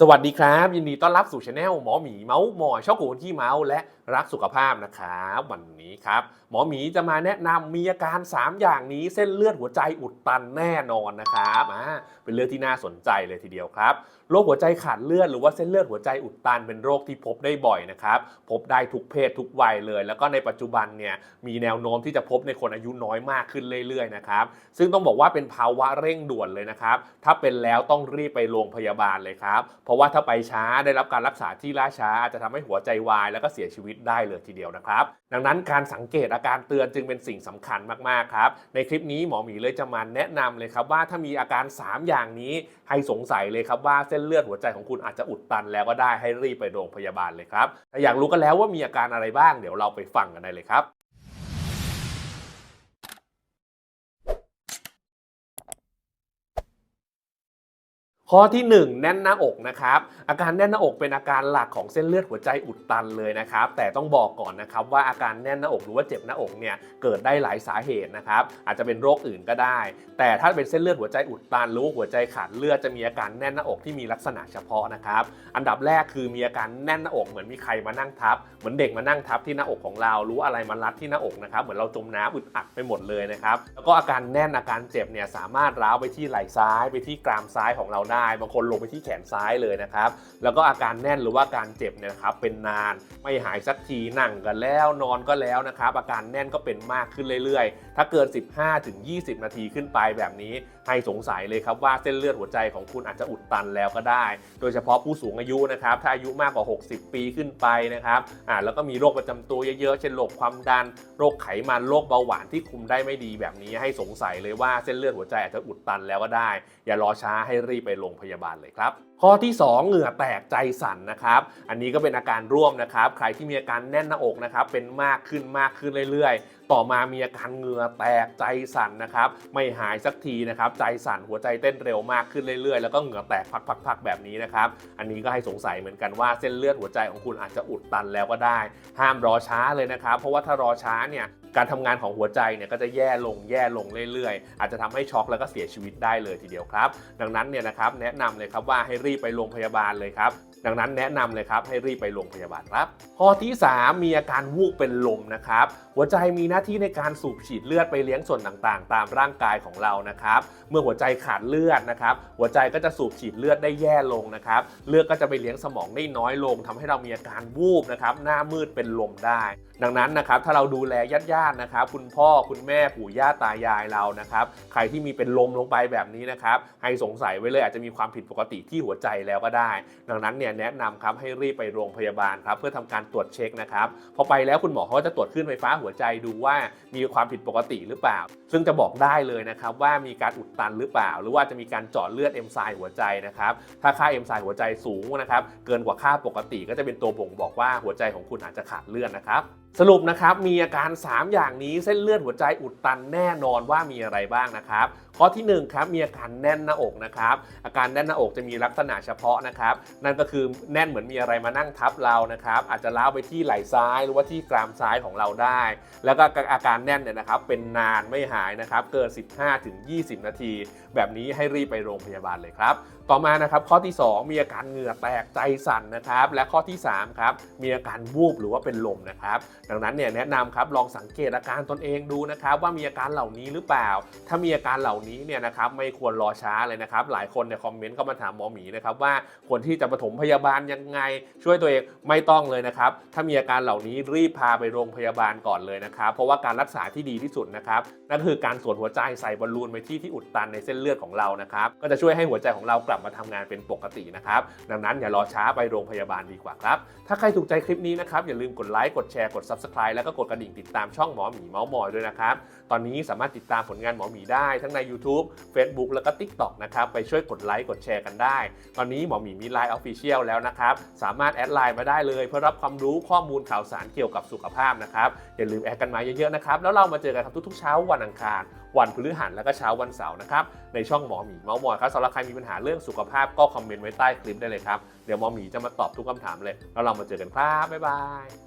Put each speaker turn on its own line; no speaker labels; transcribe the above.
สวัสดีครับ ยินดีต้อนรับสู่ช anel หมอหมีเมาส์หมอยชอบกูที่เมาส์และรักสุขภาพนะครับวันนี้ครับ หมอหมีจะมาแนะนำมีอาการ 3 อย่างนี้เส้นเลือดหัวใจอุดตันแน่นอนนะครับอ่าเป็นเรื่องที่น่าสนใจเลยทีเดียวครับโรคหัวใจขาดเลือดหรือว่าเส้นเลือดหัวใจอุดตันเป็นโรคที่พบได้บ่อยนะครับพบได้ทุกเพศทุกวัยเลย แล้วก็ในปัจจุบันเนี่ยมีแนวโน้มที่จะพบในคนอายุน้อยมากขึ้นเรื่อยๆนะครับซึ่งต้องบอกว่าเป็นภาวะเร่งด่วนเลยนะครับถ้าเป็นแล้วต้องรีบไปโรงพยาบาลเลยครับเพราะว่าถ้าไปช้าได้รับการรักษาที่ล่าช้าอาจจะทำให้หัวใจวาย แล้วก็เสียชีวิตได้เลยทีเดียวนะครับ ดังนั้นการสังเกตอาการเตือนจึงเป็นสิ่งสำคัญมากๆครับในคลิปนี้หมอหมีเลยจะมาแนะนำเลยครับว่าถ้ามีอาการ 3 อย่างนี้ให้สงสัยเลยครับว่าเส้นเลือดหัวใจของคุณอาจจะอุดตันแล้วก็ได้ให้รีบไปโรงพยาบาลเลยครับถ้าอยากรู้กันแล้วว่ามีอาการอะไรบ้างเดี๋ยวเราไปฟังกันได้เลยครับ ข้อที่ 1 แน่นหน้าอกนะครับอาการแน่นหน้าอกเป็นอาการหลักของเส้นเลือดหัวใจอุดตันเลยนะครับแต่ต้องบอกก่อนนะครับว่าอาการแน่นหน้าอกหรือว่าเจ็บหน้าอกเนี่ยเกิดได้หลายสาเหตุนะครับอาจจะเป็นโรคอื่นก็ได้ แต่ถ้าเป็นเส้นเลือดหัวใจอุดตันหรือว่าหัวใจขาดเลือดจะมีอาการแน่นหน้าอกที่มีลักษณะเฉพาะนะครับอันดับแรกคือมีอาการแน่นหน้าอกเหมือนมีใครมานั่งทับ เหมือนเด็กมานั่งทับที่หน้าอกของเรารู้อะไรมารัดที่หน้าอกนะครับเหมือนเราจมน้ำอึดอัดไปหมดเลยนะครับแล้วก็อาการแน่นอาการเจ็บเนี่ยสามารถร้าวไปที่ไหล่ซ้าย ไปที่กรามซ้ายของเราได้บางคนลงไปที่แขนซ้ายเลยนะครับ แล้วก็อาการแน่นหรือว่าการเจ็บเนี่ยนะครับเป็นนานไม่หายสักทีนั่งกันแล้วนอนก็แล้วนะครับ อาการแน่นก็เป็นมากขึ้นเรื่อยๆ ถ้าเกิน 15-20 นาทีขึ้นไปแบบนี้ ให้สงสัยเลยครับว่าเส้นเลือดหัวใจของคุณอาจจะอุดตันแล้วก็ได้ โดยเฉพาะผู้สูงอายุนะครับถ้าอายุมากกว่า 60 ปีขึ้นไปนะครับอ่าแล้วก็มีโรคประจำตัวเยอะๆ เช่นโรคความดัน โรคไขมัน โรคเบาหวานที่คุมได้ไม่ดีแบบนี้ให้สงสัยเลยว่าเส้นเลือดหัวใจอาจจะอุดตันแล้วก็ได้ อย่ารอช้าให้รีบไปโรงพยาบาลเลยครับข้อที่ 2 เหงื่อแตกใจสั่นนะครับ อันนี้ก็เป็นอาการร่วมนะครับ ใครที่มีอาการแน่นหน้าอกนะครับ เป็นมากขึ้นมากขึ้นเรื่อยๆ ต่อมามีอาการเหงื่อแตกใจสั่นนะครับ ไม่หายสักทีนะครับ ใจสั่นหัวใจเต้นเร็วมากขึ้นเรื่อยๆ แล้วก็เหงื่อแตกพักๆๆแบบนี้นะครับ อันนี้ก็ให้สงสัยเหมือนกันว่าเส้นเลือดหัวใจของคุณอาจจะอุดตันแล้วก็ได้ ห้ามรอช้าเลยนะครับ เพราะว่าถ้ารอช้าเนี่ย การทำงานของหัวใจเนี่ยก็จะแย่ลงแย่ลงเรื่อยๆ อาจจะทำให้ช็อกแล้วก็เสียชีวิตได้เลยทีเดียวครับ ดังนั้นเนี่ยนะครับแนะนำเลยครับว่าให้รีบไปโรงพยาบาลเลยครับดังนั้นแนะนำเลยครับให้รีบไปโรงพยาบาลครับ ข้อที่ 3 มีอาการวูบเป็นลมนะครับ หัวใจมีหน้าที่ในการสูบฉีดเลือดไปเลี้ยงส่วนต่างๆ ตามร่างกายของเรานะครับ เมื่อหัวใจขาดเลือดนะครับ หัวใจก็จะสูบฉีดเลือดได้แย่ลงนะครับ เลือดก็จะไปเลี้ยงสมองได้น้อยลงทำให้เรามีอาการวูบนะครับ หน้ามืดเป็นลมได้ ดังนั้นนะครับ ถ้าเราดูแลญาติๆนะครับ คุณพ่อคุณแม่ปู่ย่าตายายเรานะครับ ใครที่มีเป็นลมลงไปแบบนี้นะครับ ให้สงสัยไว้เลยอาจจะมีความผิดปกติที่หัวใจแล้วก็ได้ ดังนั้นเนี่ยแนะนำครับให้รีบไปโรงพยาบาลครับเพื่อทำการตรวจเช็คนะครับพอไปแล้วคุณหมอเขาจะตรวจคลื่นไฟฟ้าหัวใจดูว่ามีความผิดปกติหรือเปล่า ซึ่งจะบอกได้เลยนะครับว่ามีการอุดตันหรือเปล่า หรือว่าจะมีการเจาะเลือดเอนไซม์หัวใจนะครับถ้าค่าเอนไซม์หัวใจสูงนะครับเกินกว่าค่าปกติก็จะเป็นตัวบ่งบอกว่าหัวใจของคุณอาจจะขาดเลือดนะครับ สรุปนะครับมีอาการ 3 อย่างนี้เส้นเลือดหัวใจอุดตันแน่นอนว่ามีอะไรบ้างนะครับข้อที่1ครับมีอาการแน่นหน้าอกนะครับอาการแน่นหน้าอกจะมีลักษณะเฉพาะนะครับนั่นก็คือแน่นเหมือนมีอะไรมานั่งทับเรานะครับอาจจะล้าวไปที่ไหล่ซ้ายหรือว่าที่กรามซ้ายของเราได้ แล้วก็อาการแน่นเนี่ยนะครับเป็นนานไม่หายนะครับเกิน 15-20 นาที แบบนี้ให้รีบไปโรงพยาบาลเลยครับต่อมานะครับข้อที่ 2 มีอาการเหงื่อแตกใจสั่นนะครับและข้อที่3ครับมีอาการวูบหรือว่าเป็นลมนะครับดังนั้นเนี่ยแนะนำครับลองสังเกตอาการตนเองดูนะครับว่ามีอาการเหล่านี้หรือเปล่า ถ้ามีอาการเหล่านี้เนี่ยนะครับไม่ควรรอช้าเลยนะครับ หลายคนเนี่ยคอมเมนต์เข้ามาถามหมอหมีนะครับว่าควรที่จะปฐมพยาบาลยังไง ช่วยตัวเองไม่ต้องเลยนะครับ ถ้ามีอาการเหล่านี้รีบพาไปโรงพยาบาลก่อนเลยนะครับ เพราะว่าการรักษาที่ดีที่สุดนะครับนั่นคือการสวดหัวใจใส่บอลลูนไปที่ที่อุดตันในเส้นเลือดของเรานะครับก็จะช่วยให้หัวใจของเรากลับมาทำงานเป็นปกตินะครับ ดังนั้นอย่ารอช้าไปโรงพยาบาลดีกว่าครับ ถ้าใครถูกใจคลิปนี้นะครับอย่าลืมกดไลค์กดแชร์กด Subscribe แล้วก็กดกระดิ่งติดตามช่องหมอหมีเมาส์มอยด้วยนะครับ ตอนนี้สามารถติดตามผลงานหมอหมีได้ทั้งใน YouTube Facebook แล้วก็ TikTok นะครับไปช่วยกดไลค์กดแชร์กันได้ ตอนนี้หมอหมีมี Line Official แล้วนะครับ สามารถแอดไลน์มาได้เลย เพื่อรับความรู้ข้อมูลข่าวสารเกี่ยวกับสุขภาพนะครับอย่าลืมแอดกันมาเยอะๆนะครับแล้วเรามาเจอกันครับทุกๆเช้าวันอังคาร วันพฤหัสแล้วก็เช้าวันเสาร์นะครับในช่องหมอหมีเมาส์มอยครับสำหรับใครมีปัญหาเรื่องสุขภาพก็คอมเมนต์ไว้ใต้คลิปได้เลยครับเดี๋ยวหมอหมีจะมาตอบทุกคำถามเลย แล้วเรามาเจอกันครับบ๊ายบาย